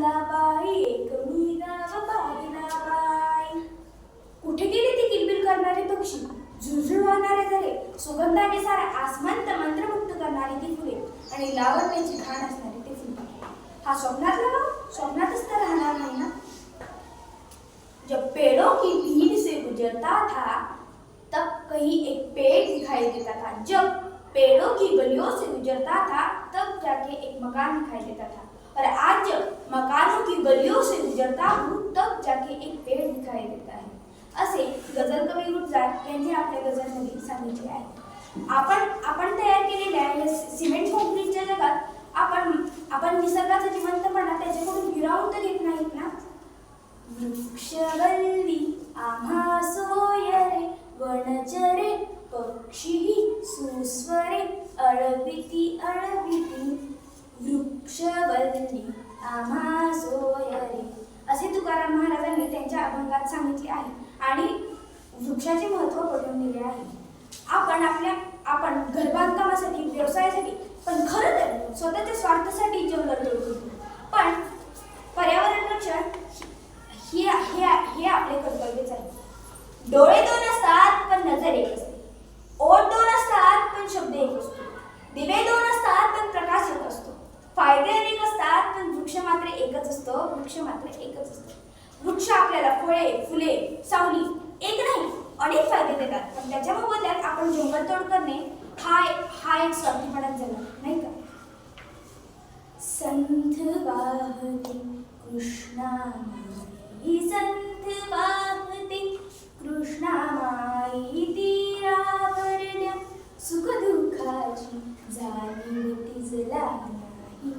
बाई एक मी गाव बाई. कुठे गेले ते किलबिल करणारे पक्षी? झुळझुळ वाहणारे झाले सुगंधाने सारा आसमंत मंत्रमुक्त करणारी ती फुले. आणि लावण्याची घाण असणारे ते फुले. हा स्वप्नात गाव? स्वप्नातच तर राहणार नाही ना? जब पेड़ों की भीड़ से गुजरता था तब कहीं एक पेड़ दिखाई देता था। जब पेड़ों की गलियों से गुजरता था तब जाके एक मकान दिखाई देता था और आज जब मकानों की गलियों से गुजरता हूँ तब जाके एक पेड़ दिखाई देता है असे गजल कवी गुलजार यांनी आपल्या गजलमध्ये सांगितले आहे. आपण आपण तयार केलेल्या या सिमेंट कॉन्क्रीटच्या जगात आपण आपण निसर्गाचा जिवंतपणा त्याच्याकडून हिरावून तर घेत नाहीत ना? वृक्षवल्ली आम्हा सोयरे वनचरे पक्षी सुस्वरे अळविती अळविती वृक्षवल्ली आम्हा सोयरे असे तुकाराम महाराजांनी त्यांच्या अभंगात सांगितले आहे. आणि वृक्षाचे महत्त्व पटवून दिले आहे. आपण आपल्या आपण घरबांधकामासाठी व्यवसायासाठी पण खरं तर स्वतःच्या स्वार्थासाठी जंगल तोडतो पण पर्यावरण रक्षण हे हे हे आपले कर्तव्यच आहे डोळे दोन असतात पण नजर एक असते ओठ दोन असतात पण शब्द एक असतो दिवे दोन असतात पण प्रकाश एक असतो फायदे अनेक असतात पण वृक्ष मात्र एकच असतो वृक्ष मात्र एकच असतो. वृक्ष आपल्याला फळे फुले सावली एक नाही अनेक फायदे देतात. पण त्याच्या मोबदल्यात आपण जंगलतोड करणे हा हा एक स्वार्थीपणा झाला नाही का? संथ वाहते कृष्णामाई संथ वाहते कृष्णामाई तीरावरण्या सुख दुःखाची जाणीव तिजला नाही.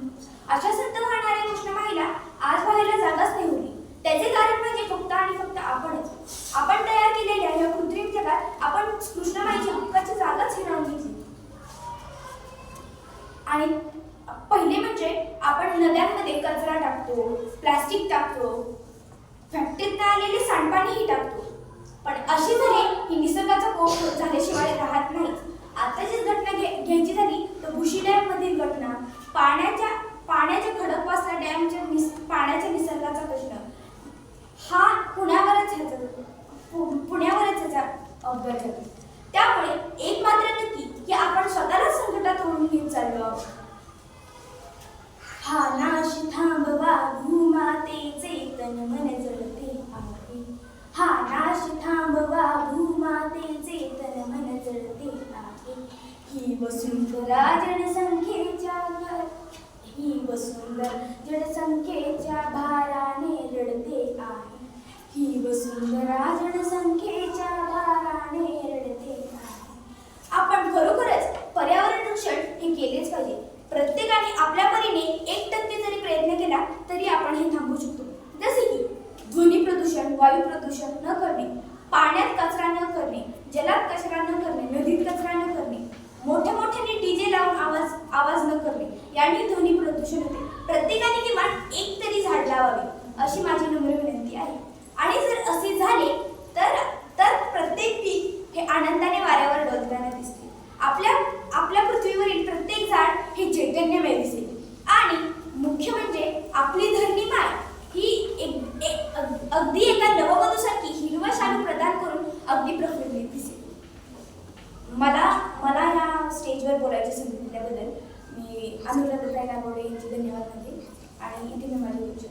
अशा संत वाहणाऱ्या कृष्णमाईला आज व्हायला जागाच नाही उरली त्याचे कारण म्हणजे फक्त आणि फक्त आपणच आपण तयार केलेल्या या कृत्रिम जगात आपण कृष्णमाईची हक्काची जागाच हिरावून घेतली आणि पहिले म्हणजे आपण नद्यांमध्ये कचरा टाकतो प्लास्टिक टाकतो फॅक्टरीत आलेले सांडपाणीही टाकतो. पण अशी झाली की निसर्गाचा कोप झाल्याशिवाय राहत नाही. आताचीच घटना घे घ्यायची झाली तर भुशी डॅममधील घटना. पाण्याच्या पाण्याच्या खडकवासला डॅमच्या निस पाण्याच्या निसर्गाचा प्रश्न. हा पुण्यावरच ह्याचा पु- पुण्यावरच ह्याचा अपघात झाला. भूमातेचे मन जळते आहे हा नाश थांबवा भूमातेचे तन मन जळते आहे ही वसुंधरा जनसंख्येच्या ही वसुंधर जनसंख्येच्या भाराने रडते आहे ही वसुंधरा जनसंख्येच्या भाराने रडते आहे आपण खरोखरच पर्यावरण रक्षण हे केलेच पाहिजे. प्रत्येकाने आपल्या परीने एक टक्के जरी प्रयत्न केला तरी आपण हे थांबू शकतो. प्रदूषण वायू प्रदूषण न करणे पाण्यात कचरा न करणे जलात कचरा न करणे नदीत कचरा न करणे मोठ्या मोठ्याने डीजे लावून आवाज आवाज न करणे यांनी ध्वनी प्रदूषण होते. प्रत्येकाने किमान एक तरी झाड लावावे अशी माझी नम्र विनंती आहे. आणि जर स्टेजवर बोलायची संधी दिल्याबद्दल मी अनुराधा नागवडे यांचे धन्यवाद म्हणते आणि इथे मी माझे उद्देश